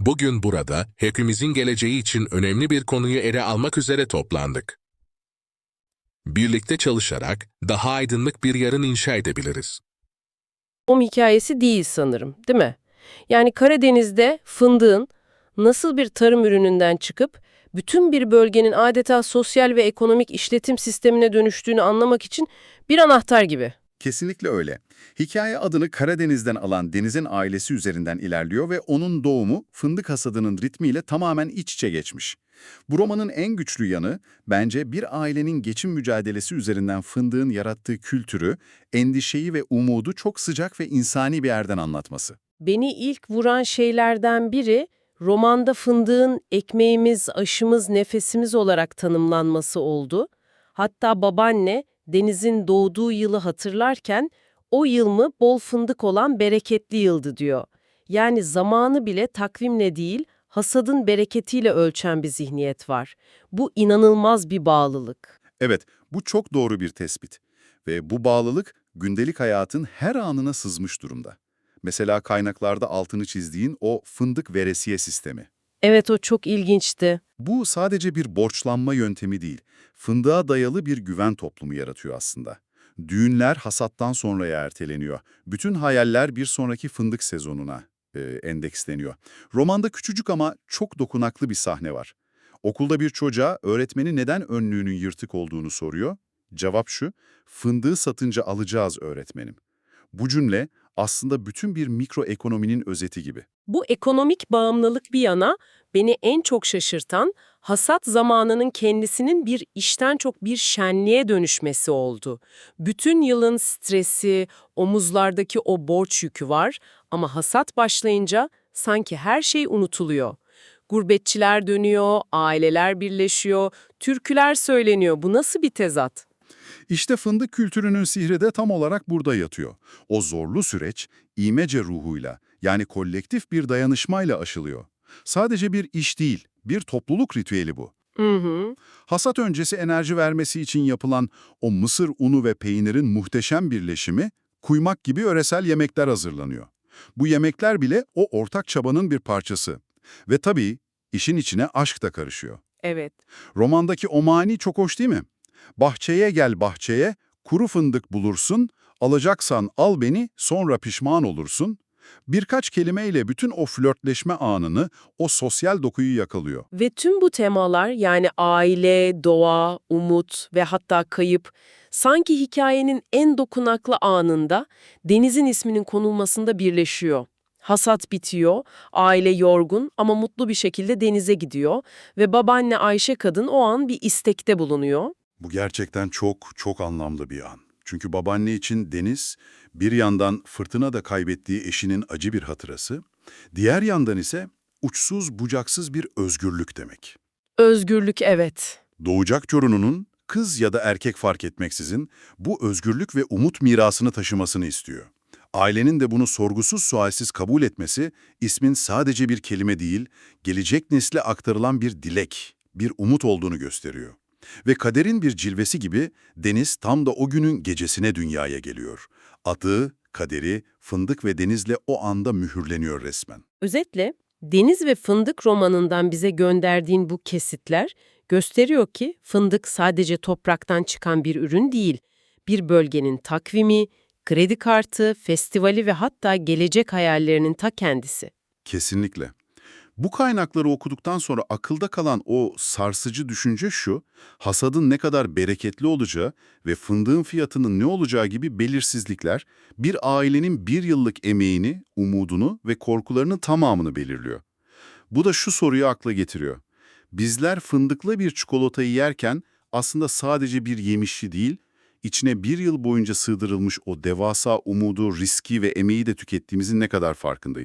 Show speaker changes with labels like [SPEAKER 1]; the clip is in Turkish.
[SPEAKER 1] Bugün burada hepimizin geleceği için önemli bir konuyu ele almak üzere toplandık. Birlikte çalışarak daha aydınlık bir yarın inşa edebiliriz.
[SPEAKER 2] tohum hikayesi değil sanırım, değil mi? Yani Karadeniz'de fındığın nasıl bir tarım ürününden çıkıp bütün bir bölgenin adeta sosyal ve ekonomik işletim sistemine dönüştüğünü anlamak için bir anahtar gibi.
[SPEAKER 3] Kesinlikle öyle. Hikaye adını Karadeniz'den alan Deniz'in ailesi üzerinden ilerliyor ve onun doğumu fındık hasadının ritmiyle tamamen iç içe geçmiş. Bu romanın en güçlü yanı bence bir ailenin geçim mücadelesi üzerinden fındığın yarattığı kültürü, endişeyi ve umudu çok sıcak ve insani bir yerden anlatması.
[SPEAKER 2] Beni ilk vuran şeylerden biri romanda fındığın ekmeğimiz, aşımız, nefesimiz olarak tanımlanması oldu. Hatta babaanne denizin doğduğu yılı hatırlarken o yıl mı bol fındık olan bereketli yıldı diyor. Yani zamanı bile takvimle değil, hasadın bereketiyle ölçen bir zihniyet var. Bu inanılmaz bir bağlılık.
[SPEAKER 3] Evet, bu çok doğru bir tespit. Ve bu bağlılık gündelik hayatın her anına sızmış durumda. Mesela kaynaklarda altını çizdiğin o fındık veresiye sistemi.
[SPEAKER 2] Evet o çok ilginçti.
[SPEAKER 3] Bu sadece bir borçlanma yöntemi değil, fındığa dayalı bir güven toplumu yaratıyor aslında. Düğünler hasattan sonraya erteleniyor. Bütün hayaller bir sonraki fındık sezonuna e, endeksleniyor. Romanda küçücük ama çok dokunaklı bir sahne var. Okulda bir çocuğa öğretmeni neden önlüğünün yırtık olduğunu soruyor. Cevap şu, fındığı satınca alacağız öğretmenim. Bu cümle aslında bütün bir mikroekonominin özeti gibi.
[SPEAKER 2] Bu ekonomik bağımlılık bir yana beni en çok şaşırtan hasat zamanının kendisinin bir işten çok bir şenliğe dönüşmesi oldu. Bütün yılın stresi, omuzlardaki o borç yükü var ama hasat başlayınca sanki her şey unutuluyor. Gurbetçiler dönüyor, aileler birleşiyor, türküler söyleniyor. Bu nasıl bir tezat?
[SPEAKER 3] İşte fındık kültürünün sihri de tam olarak burada yatıyor. O zorlu süreç imece ruhuyla yani kolektif bir dayanışmayla aşılıyor. Sadece bir iş değil, bir topluluk ritüeli bu.
[SPEAKER 2] Hı hı.
[SPEAKER 3] Hasat öncesi enerji vermesi için yapılan o mısır unu ve peynirin muhteşem birleşimi, kuymak gibi yöresel yemekler hazırlanıyor. Bu yemekler bile o ortak çabanın bir parçası. Ve tabii işin içine aşk da karışıyor.
[SPEAKER 2] Evet.
[SPEAKER 3] Romandaki o mani çok hoş değil mi? Bahçeye gel bahçeye, kuru fındık bulursun, alacaksan al beni, sonra pişman olursun. Birkaç kelimeyle bütün o flörtleşme anını, o sosyal dokuyu yakalıyor.
[SPEAKER 2] Ve tüm bu temalar yani aile, doğa, umut ve hatta kayıp sanki hikayenin en dokunaklı anında denizin isminin konulmasında birleşiyor. Hasat bitiyor, aile yorgun ama mutlu bir şekilde denize gidiyor ve babaanne Ayşe kadın o an bir istekte bulunuyor.
[SPEAKER 3] Bu gerçekten çok çok anlamlı bir an. Çünkü babaanne için deniz bir yandan fırtına da kaybettiği eşinin acı bir hatırası, diğer yandan ise uçsuz bucaksız bir özgürlük demek.
[SPEAKER 2] Özgürlük evet.
[SPEAKER 3] Doğacak torununun kız ya da erkek fark etmeksizin bu özgürlük ve umut mirasını taşımasını istiyor. Ailenin de bunu sorgusuz sualsiz kabul etmesi ismin sadece bir kelime değil, gelecek nesle aktarılan bir dilek, bir umut olduğunu gösteriyor. Ve kaderin bir cilvesi gibi Deniz tam da o günün gecesine dünyaya geliyor. Adı, kaderi, fındık ve denizle o anda mühürleniyor resmen.
[SPEAKER 2] Özetle Deniz ve Fındık romanından bize gönderdiğin bu kesitler gösteriyor ki fındık sadece topraktan çıkan bir ürün değil, bir bölgenin takvimi, kredi kartı, festivali ve hatta gelecek hayallerinin ta kendisi.
[SPEAKER 3] Kesinlikle. Bu kaynakları okuduktan sonra akılda kalan o sarsıcı düşünce şu, hasadın ne kadar bereketli olacağı ve fındığın fiyatının ne olacağı gibi belirsizlikler bir ailenin bir yıllık emeğini, umudunu ve korkularının tamamını belirliyor. Bu da şu soruyu akla getiriyor. Bizler fındıklı bir çikolatayı yerken aslında sadece bir yemişi değil, içine bir yıl boyunca sığdırılmış o devasa umudu, riski ve emeği de tükettiğimizin ne kadar farkındayız.